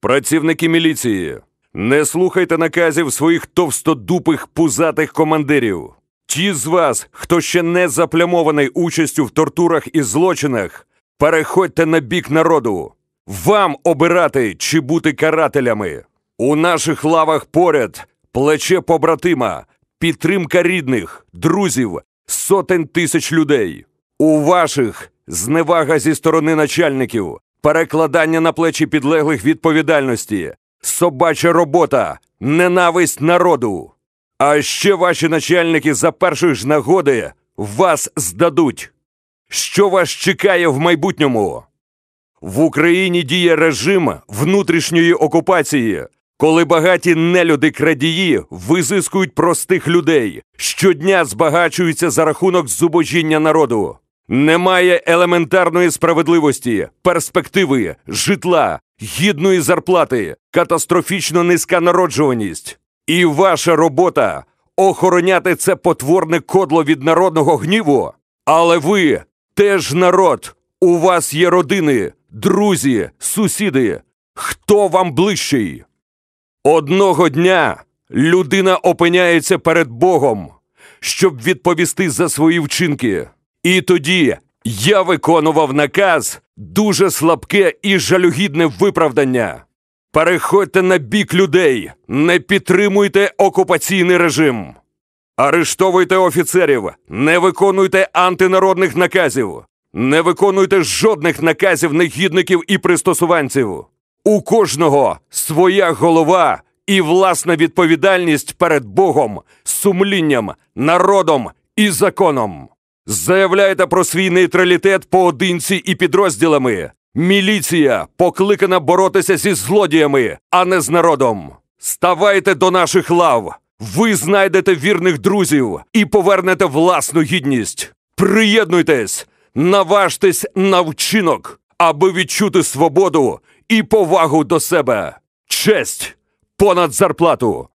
Працівники міліції, не слухайте наказів своїх товстодупих пузатих командирів. Ті з вас, хто ще не заплямований участю в тортурах і злочинах, переходьте на бік народу. Вам обирати чи бути карателями. У наших лавах поряд плече побратима, підтримка рідних, друзів, сотень тисяч людей. У ваших зневага зі сторони начальників, перекладання на плечі підлеглих відповідальності, собача робота, ненависть народу. А ще ваші начальники за першої ж нагоди вас здадуть. Що вас чекає в майбутньому? В Україні діє режим внутрішньої окупації, коли багаті нелюди крадії визискують простих людей, щодня збагачуються за рахунок зубожіння народу. Немає елементарної справедливості, перспективи, житла, гідної зарплати, катастрофічно низька народжуваність. І ваша робота охороняти це потворне кодло від народного гніву. Але ви теж народ. У вас є родини, друзі, сусіди. Хто вам ближчий? Одного дня людина опиняється перед Богом, щоб відповісти за свої вчинки. І тоді я виконував наказ дуже слабке і жалюгідне виправдання. Переходьте на бік людей, не підтримуйте окупаційний режим. Арештовуйте офіцерів, не виконуйте антинародних наказів, не виконуйте жодних наказів негідників і пристосуванців. У кожного своя голова і власна відповідальність перед Богом, сумлінням, народом і законом. Заявляйте про свій нейтралітет поодинці і підрозділами. Міліція покликана боротися зі злодіями, а не з народом. Ставайте до наших лав. Ви знайдете вірних друзів і повернете власну гідність. Приєднуйтесь, наважтесь на вчинок, аби відчути свободу і повагу до себе. Честь понад зарплату.